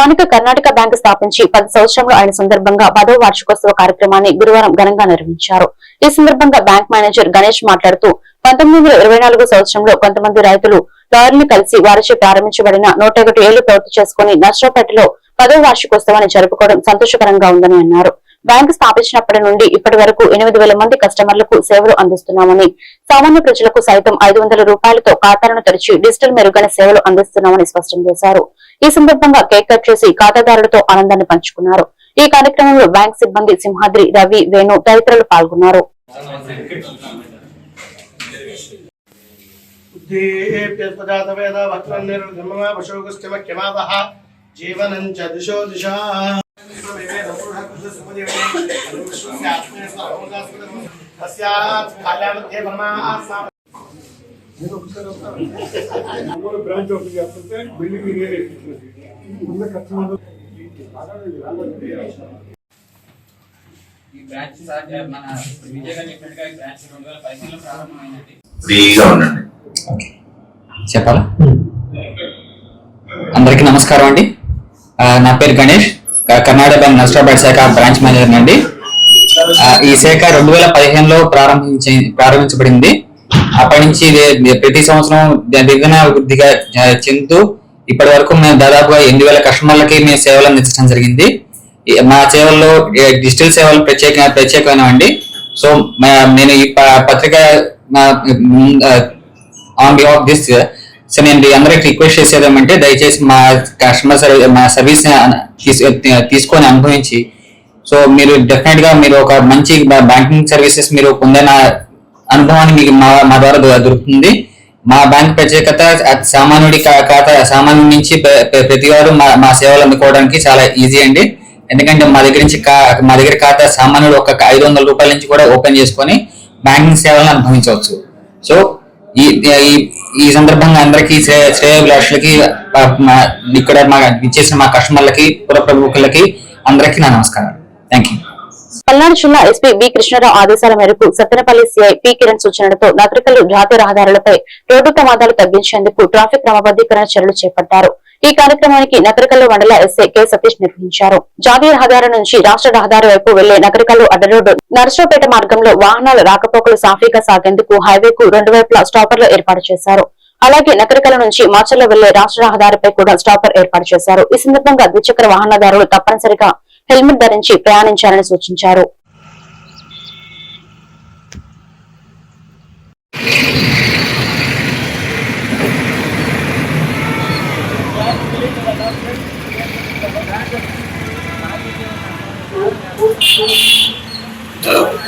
స్థానిక కర్ణాటక బ్యాంకు స్థాపించి పది సంవత్సరంలో ఆయన సందర్భంగా పదవ వార్షికోత్సవ కార్యక్రమాన్ని గురువారం ఘనంగా నిర్వహించారు. ఈ సందర్భంగా బ్యాంక్ మేనేజర్ గణేష్ మాట్లాడుతూ పంతొమ్మిది సంవత్సరంలో కొంతమంది రైతులు లారీని కలిసి వారిచే ప్రారంభించబడిన నూట ఒకటి ఏళ్ళు పూర్తి చేసుకుని నష్టపేటలో పదవ వార్షికోత్సవాన్ని జరుపుకోవడం సంతోషకరంగా ఉందని అన్నారు. బ్యాంకు స్థాపించినప్పటి నుండి ఇప్పటి వరకు ఎనిమిది మంది కస్టమర్లకు సేవలు అందిస్తున్నామని సామాన్య ప్రజలకు సైతం ఐదు వందల రూపాయలతో ఖాతాలను తెరిచి డిజిటల్ మెరుగైన సేవలు అందిస్తున్నామని స్పష్టం చేశారు. ఈ సందర్భంగా కేక్ కట్ చేసి ఖాతాదారులతో ఆనందాన్ని పంచుకున్నారు. ఈ కార్యక్రమంలో బ్యాంక్ సిబ్బంది సింహాద్రి రవి వేణు తదితరులు పాల్గొన్నారు. జీవనం చ దిశో దిశ చెప్పాలా? అందరికి నమస్కారం అండి. నా పేరు గణేష్ కర్ణాటక నష్టపడి శాఖ బ్రాంచ్ మేనేజర్ అండి. ఈ శాఖ రెండు వేల పదిహేనులో ప్రారంభించి ప్రారంభించబడింది. అప్పటి నుంచి ప్రతి సంవత్సరం ది- వృద్ధిగా చెందుతూ ఇప్పటి వరకు మేము దాదాపుగా ఎనిమిది వేల కస్టమర్లకి మేము సేవలు అందించడం జరిగింది. మా సేవల్లో డిజిటల్ సేవలు ప్రత్యేక ప్రత్యేకమైనవండి సో నేను ఈ పత్రిక ఆన్ బిహాఫ్ దిస్ సో నేను అందరికి రిక్వెస్ట్ చేసేది ఏమంటే దయచేసి మా కస్టమర్ సర్వీస్ మా సర్వీస్ తీసుకొని అనుభవించి సో మీరు డెఫినెట్గా మీరు ఒక మంచి బ్యాంకింగ్ సర్వీసెస్ మీరు పొందిన అనుభవాన్ని మీకు మా మా ద్వారా దొ- దొరుకుతుంది. మా బ్యాంక్ ప్రత్యేకత సామాన్యుడి కా- ఖాతా సామాన్యుడి నుంచి ప్రతి వారు మా మా సేవలు అందుకోవడానికి చాలా ఈజీ అండి. ఎందుకంటే మా దగ్గర నుంచి కా- మా దగ్గర ఖాతా సామాన్యుడు ఒక ఐదు వందల రూపాయల నుంచి కూడా ఓపెన్ చేసుకొని బ్యాంకింగ్ సేవలను అనుభవించవచ్చు. సో ఈ ఈ- సందర్భంగా అందరికీ శ్రేయభిలాషులకి మా- ఇక్కడ మా ఇచ్చేసిన మా కస్టమర్లకి పుర ప్రముఖులకి అందరికీ నా నమస్కారం థ్యాంక్ యూ పల్నాడు జిల్లా ఎస్పీ బి కృష్ణారావు ఆదేశాల మేరకు సత్తెనపల్లి సిఐ పి కిరణ్ సూచనలతో నాగరికులు జాతీయ రహదారులపై రోడ్డు ప్రమాదాలు తగ్గించేందుకు ట్రాఫిక్ క్రమబద్దీకరణ చర్యలు చేపట్టారు. ఈ కార్యక్రమానికి నగరికల్లు మండల ఎస్ఐ కె సతీష్ నిర్వహించారు. జాతీయ రహదారి నుంచి రాష్ట్ర రహదారి వైపు వెళ్ళే నగరికల్లు అడ్డరోడ్డు నరసరావుపేట మార్గంలో వాహనాల రాకపోకలు సాఫీగా సాగేందుకు హైవేకు రెండు వైపులా స్టాపర్లు ఏర్పాటు చేశారు. అలాగే నగరికల నుంచి మాచర్ల వెళ్ళే రాష్ట్ర రహదారిపై కూడా స్టాపర్ ఏర్పాటు చేశారు. ఈ సందర్భంగా ద్విచక్ర వాహనదారులు తప్పనిసరిగా హెల్మెట్ ధరించి ప్రయాణించాలని సూచించారు. వినుకొండ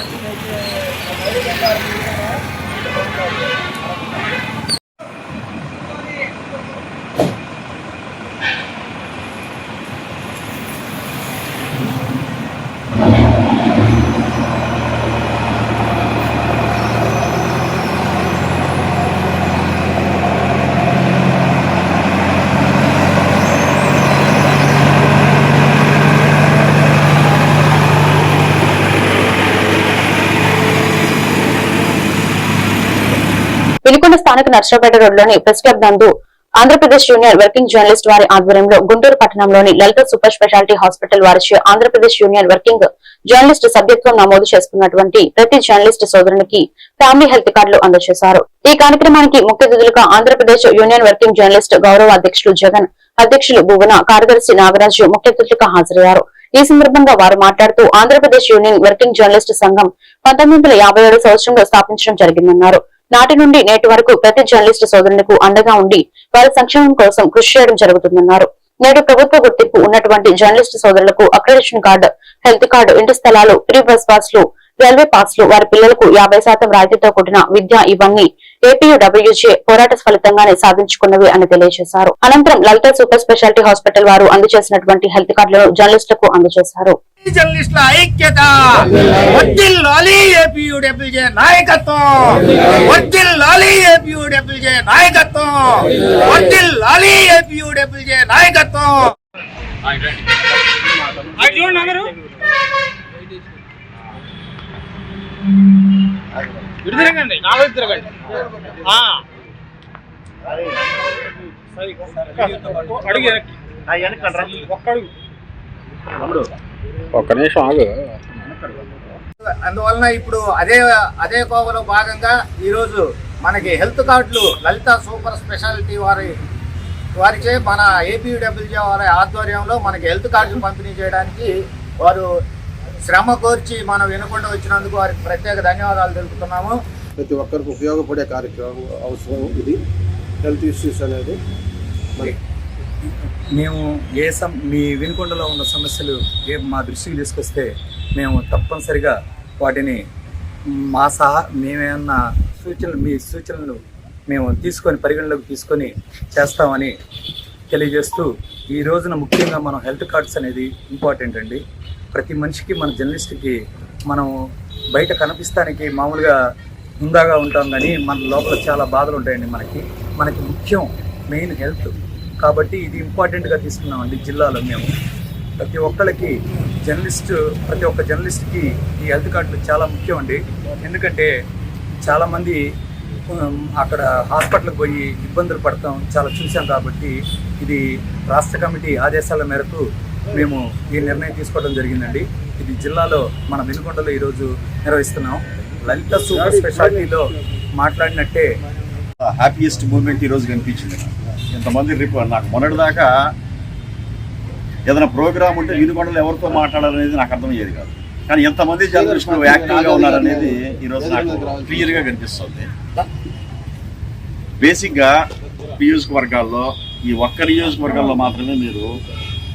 స్థానిక నర్సరాపేట రోడ్లోని ప్రెస్ క్లబ్ నందు ఆంధ్రప్రదేశ్ యూనియన్ వర్కింగ్ జర్నలిస్ట్ వారి ఆధ్వర్యంలో గుంటూరు పట్టణంలోని లలిత సూపర్ స్పెషాలిటీ హాస్పిటల్ వారిచే ఆంధ్రప్రదేశ్ యూనియన్ వర్కింగ్ జర్నలిస్ట్ సభ్యత్వం నమోదు చేసుకున్నటువంటి ప్రతి జర్నలిస్ట్ సోదరునికి ఫ్యామిలీ హెల్త్ కార్డులు అందజేశారు. ఈ కార్యక్రమానికి ముఖ్య అతిథులుగా ఆంధ్రప్రదేశ్ యూనియన్ వర్కింగ్ జర్నలిస్ట్ గౌరవ అధ్యక్షులు జగన్ అధ్యక్షులు భువన కార్యదర్శి నాగరాజు ముఖ్య అతిథులుగా హాజరయ్యారు. ఈ సందర్భంగా వారు మాట్లాడుతూ ఆంధ్రప్రదేశ్ యూనియన్ వర్కింగ్ జర్నలిస్ట్ సంఘం పంతొమ్మిది వందల యాభై ఏడు సంవత్సరంలో స్థాపించడం జరిగిందన్నారు. నాటి నుండి నేటి వరకు ప్రతి జర్నలిస్టు సోదరులకు అండగా ఉండి వారి సంక్షేమం కోసం కృషి చేయడం జరుగుతుందన్నారు. నేడు ప్రభుత్వ గుర్తింపు ఉన్నటువంటి జర్నలిస్ట్ సోదరులకు అక్రెడిషన్ కార్డు హెల్త్ కార్డు ఇంటి స్థలాలు ఫ్రీ బస్ పాస్లు రైల్వే పాస్లు వారి పిల్లలకు యాభై శాతం రాయితీతో కూడిన విద్య ఇవన్నీ ఏపీయూడబ్ల్యూజే పోరాట ఫలితంగానే సాధించుకున్నవి అని తెలియజేశారు. అనంతరం లలిత సూపర్ స్పెషాలిటీ హాస్పిటల్ వారు అందజేసినటువంటి హెల్త్ కార్డులను జర్నలిస్టులకు అందజేశారు. జర్నలిస్టుల ఐక్యత. వర్దిల్లాలి ఏపీయూడబ్ల్యూజే నాయకత్వం. వర్దిల్లాలి ఏపీయూడబ్ల్యూజే నాయకత్వం. వర్దిల్లాలి ఏపీయూడబ్ల్యూజే నాయకత్వం. తిరగండి నా వైపు తిరగండి. ఆ. సరే. అడుగు వెనక్కి. ఒక్క నిమిషం ఆగు. అందువలన ఇప్పుడు అదే అదే కోవలో భాగంగా ఈరోజు మనకి హెల్త్ కార్డులు లలిత సూపర్ స్పెషాలిటీ వారి వారిచే మన ఏపీడబ్ల్యూజే వారి ఆధ్వర్యంలో మనకి హెల్త్ కార్డులు పంపిణీ చేయడానికి వారు శ్రమ కోర్చి మనం వినకుండా వచ్చినందుకు వారికి ప్రత్యేక ధన్యవాదాలు తెలుపుతున్నాము. ప్రతి ఒక్కరికి ఉపయోగపడే కార్యక్రమం అవసరం ఇది. హెల్త్ ఇష్యూస్ అనేది మరి మేము ఏ సమ్ మీ వినుకొండలో ఉన్న సమస్యలు ఏ మా దృష్టికి తీసుకొస్తే మేము తప్పనిసరిగా వాటిని మా సహా మేమేమన్నా సూచనలు మీ సూచనలు మేము తీసుకొని పరిగణలోకి తీసుకొని చేస్తామని తెలియజేస్తూ ఈ రోజున ముఖ్యంగా మనం హెల్త్ కార్డ్స్ అనేది ఇంపార్టెంట్ అండి. ప్రతి మనిషికి మన జర్నలిస్ట్కి మనం బయట కనిపిస్తానికి మామూలుగా హుందాగా ఉంటాం కానీ మన లోపల చాలా బాధలు ఉంటాయండి మనకి. మనకి ముఖ్యం మెయిన్ హెల్త్. కాబట్టి ఇది ఇంపార్టెంట్గా తీసుకున్నామండి జిల్లాలో మేము. ప్రతి ఒక్కరికి జర్నలిస్ట్ ప్రతి ఒక్క జర్నలిస్ట్కి ఈ హెల్త్ కార్డులు చాలా ముఖ్యం అండి. ఎందుకంటే చాలామంది అక్కడ హాస్పిటల్కి పోయి ఇబ్బందులు పడతాం చాలా చూసాం కాబట్టి ఇది రాష్ట్ర కమిటీ ఆదేశాల మేరకు మేము ఈ నిర్ణయం తీసుకోవడం జరిగిందండి. ఇది జిల్లాలో మన వెనుకొండలో ఈరోజు నిర్వహిస్తున్నాం. లలిత సూపర్ స్పెషాలిటీలో మాట్లాడినట్టే హ్యాపీయెస్ట్ మూమెంట్ ఈరోజు కనిపించింది. ఇంతమంది రిపో నాకు మొన్నటిదాకా ఏదైనా ప్రోగ్రామ్ ఉంటే వినుకొండలు ఎవరితో మాట్లాడాలనేది నాకు అర్థమయ్యేది కాదు. కానీ ఎంతమంది జర్నలిస్టులు యాక్టివ్గా ఉన్నారనేది ఈరోజు నాకు క్లియర్గా కనిపిస్తుంది. బేసిక్గా నియోజకవర్గాల్లో ఈ ఒక్క నియోజకవర్గాల్లో మాత్రమే మీరు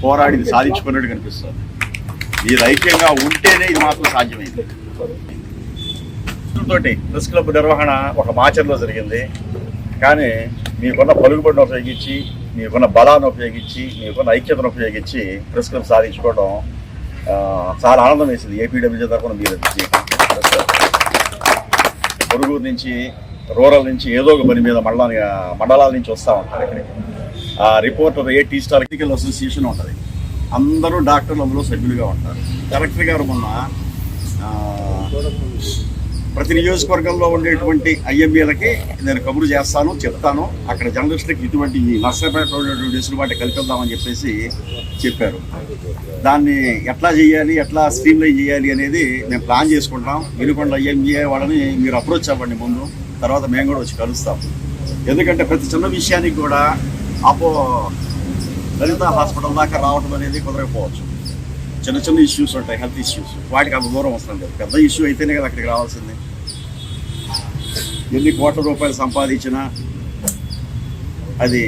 పోరాడి సాధించుకున్నట్టు కనిపిస్తుంది. మీరు ఐక్యంగా ఉంటేనే ఇది మాత్రం సాధ్యమైంది. తోటి ప్రెస్ క్లబ్ నిర్వహణ ఒక మాచర్లో జరిగింది. కానీ మీకున్న పలుకుబడిని ఉపయోగించి మీకున్న బలాన్ని ఉపయోగించి మీకున్న ఐక్యతను ఉపయోగించి ప్రెస్ క్లబ్ సాధించుకోవడం చాలా ఆనందం వేసింది. ఏపీడబ్ల్యూ తరఫున మీరు. పొరుగురు నుంచి రూరల్ నుంచి ఏదో ఒక పని మీద మండలానికి మండలాల నుంచి వస్తూ ఉంటారు ఇక్కడికి. ఆ reporter A T star ethical association ఉంటుంది. అందరూ డాక్టర్లు అందులో సభ్యులుగా ఉంటారు. కలెక్టర్ గారు మొన్న ప్రతి నియోజకవర్గంలో ఉండేటువంటి ఐఎంఏలకి నేను కబురు చేస్తాను చెప్తాను. అక్కడ జర్నలిస్టులకు ఇటువంటి ఈ నర్సపేట వెసులుబాటు చెప్పేసి చెప్పారు. దాన్ని ఎట్లా చేయాలి ఎట్లా స్ట్రీమ్లైన్ చేయాలి అనేది మేము ప్లాన్ చేసుకుంటాం వినుకొండ ఐఎంఏ వాళ్ళని మీరు అప్రోచ్ అవ్వండి ముందు తర్వాత మేము కూడా వచ్చి కలుస్తాం. ఎందుకంటే ప్రతి చిన్న విషయానికి కూడా అపో లలిత హాస్పిటల్ దాకా రావడం అనేది కుదరకపోవచ్చు. చిన్న చిన్న ఇష్యూస్ ఉంటాయి హెల్త్ ఇష్యూస్ వాటికి అంత దూరం అవసరం లేదు. పెద్ద ఇష్యూ అయితేనే కదా అక్కడికి రావాల్సింది. ఎన్ని కోట్ల రూపాయలు సంపాదించినా అది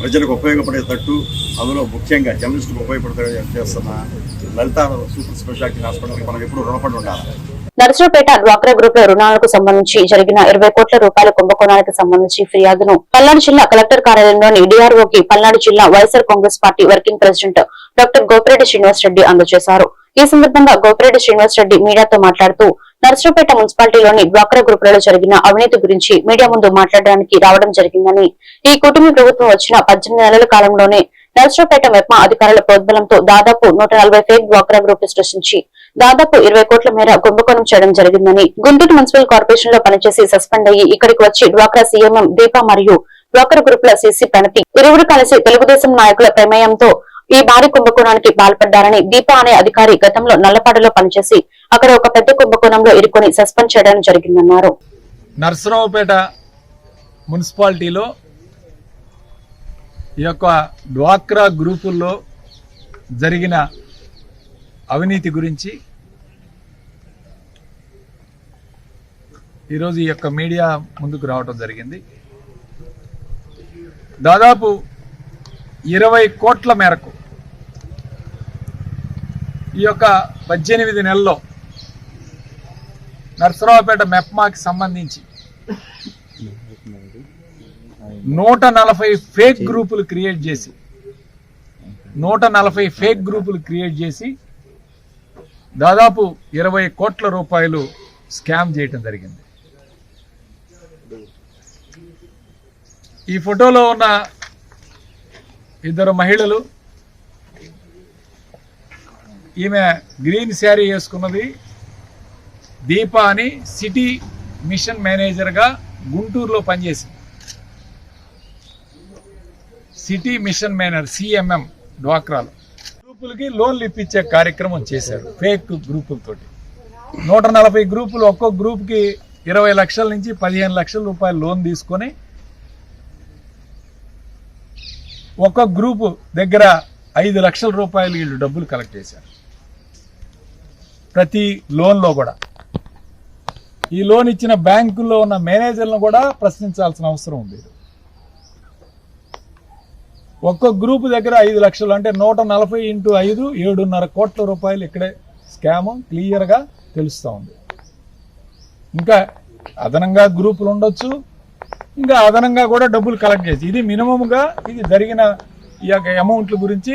ప్రజలకు ఉపయోగపడేటట్టు అందులో ముఖ్యంగా జర్నలిస్టులకు ఉపయోగపడే చేస్తున్న లలిత సూపర్ స్పెషాలిటీ హాస్పిటల్కి మనం ఎప్పుడు రుణపడి ఉండాలి. నరసరావుపేట డ్వాక్రా గ్రూప్లో రుణాలకు సంబంధించి జరిగిన ఇరవై కోట్ల రూపాయల కుంభకోణానికి సంబంధించి ఫిర్యాదును పల్నాడు జిల్లా కలెక్టర్ కార్యాలయంలోని డిఆర్ఓకి పల్నాడు జిల్లా YSR Congress party working president doctor Gopireddy Srinivas Reddy అందజేశారు. ఈ సందర్భంగా గోపిరెడ్డి శ్రీనివాస్ రెడ్డి మీడియాతో మాట్లాడుతూ నర్సరావుపేట మున్సిపాలిటీలోని డ్వాక్రా గ్రూపులలో జరిగిన అవినీతి గురించి మీడియా ముందు మాట్లాడడానికి రావడం జరిగిందని ఈ కుటుంబ ప్రభుత్వం వచ్చిన పద్దెనిమిది నెలల కాలంలోనే నర్సరావుపేట మెప్మా అధికారుల ప్రోద్బలంతో దాదాపు నూట నలభై ఫేక్ డ్వాక్రా గ్రూపులు సృష్టించి దాదాపు ఇరవై కోట్ల మేర కుంభకోణం చేయడం జరిగిందని గుంటూరు మున్సిపల్ కార్పొరేషన్లో పనిచేసి సస్పెండ్ అయ్యి ఇక్కడికి వచ్చి డ్వాక్రా సీఎంఎం దీప మరియు డ్వాక్రా గ్రూపుల సీసీ ప్రణతి ఇరువురు కలిసి తెలుగుదేశం నాయకుల ప్రమేయంతో ఈ భారీ కుంభకోణానికి పాల్పడ్డారని దీప అనే అధికారి గతంలో నల్లపాడులో పనిచేసి అక్కడ ఒక పెద్ద కుంభకోణంలో ఇరుకొని సస్పెండ్ చేయడం జరిగిందన్నారు. నర్సరావుపేట మున్సిపాలిటీలో ఈ యొక్క డ్వాక్రా గ్రూపుల్లో జరిగిన అవినీతి గురించి ఈరోజు ఈ యొక్క మీడియా ముందుకు రావడం జరిగింది. దాదాపు ఇరవై కోట్ల మేరకు ఈ యొక్క పద్దెనిమిది నెలల్లో నర్సరావుపేట మెప్మాకి సంబంధించి నూట నలభై ఫేక్ గ్రూపులు క్రియేట్ చేసి నూట నలభై ఫేక్ గ్రూపులు క్రియేట్ చేసి దాదాపు ఇరవై కోట్ల రూపాయలు స్కామ్ చేయటం జరిగింది. ఈ ఫోటోలో ఉన్న ఇద్దరు మహిళలు ఈమె గ్రీన్ శారీ వేసుకున్నది. దీప అని సిటీ మిషన్ మేనేజర్గా గుంటూరులో పనిచేసింది. సిటీ మిషన్ మేనేజర్ సిఎంఎం డ్వాక్రాలు. గ్రూపులకి లోన్లు ఇప్పించే కార్యక్రమం చేశారు ఫేక్ గ్రూపులతోటి. నూట నలభై గ్రూపులు ఒక్కో గ్రూప్కి ఇరవై లక్షల నుంచి పదిహేను లక్షల రూపాయలు లోన్ తీసుకొని ఒక్కొక్క గ్రూపు దగ్గర ఐదు లక్షల రూపాయలు వీళ్ళు డబ్బులు కలెక్ట్ చేశారు. ప్రతి లోన్లో కూడా. ఈ లోన్ ఇచ్చిన బ్యాంకుల్లో ఉన్న మేనేజర్లను కూడా ప్రశ్నించాల్సిన అవసరం ఉంది. ఒక్కొక్క గ్రూప్ దగ్గర ఐదు లక్షలు అంటే నూట నలభై ఇంటూ ఐదు ఏడున్నర కోట్ల రూపాయలు ఇక్కడే స్కామ్ క్లియర్గా తెలుస్తూ ఉంది. ఇంకా అదనంగా గ్రూపులు ఉండొచ్చు. ఇంకా అదనంగా కూడా డబ్బులు కలెక్ట్ చేసి ఇది మినిమంగా ఇది జరిగిన ఈ యొక్క అమౌంట్ల గురించి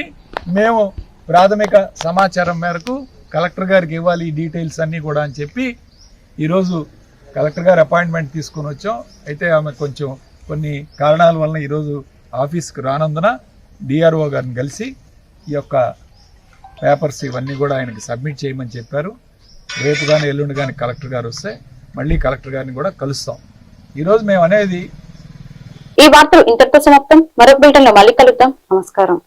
మేము ప్రాథమిక సమాచారం మేరకు కలెక్టర్ గారికి ఇవ్వాలి ఈ డీటెయిల్స్ అన్నీ కూడా అని చెప్పి ఈరోజు కలెక్టర్ గారి అపాయింట్మెంట్ తీసుకొని వచ్చాం. అయితే ఆమె కొంచెం కొన్ని కారణాల వలన ఈరోజు ఆఫీస్కి రానందున డిఆర్ఓ గారిని కలిసి ఈ యొక్క పేపర్స్ ఇవన్నీ కూడా ఆయనకి సబ్మిట్ చేయమని చెప్పారు. రేపు కానీ ఎల్లుండి కానీ కలెక్టర్ గారు వస్తే మళ్ళీ కలెక్టర్ గారిని కూడా కలుస్తాం. ఈరోజు మేము అనేది ఈ వార్తలు ఇంతటితో సమాప్తం. మరొక బిల్టన్లో మళ్ళీ కలుద్దాం. నమస్కారం.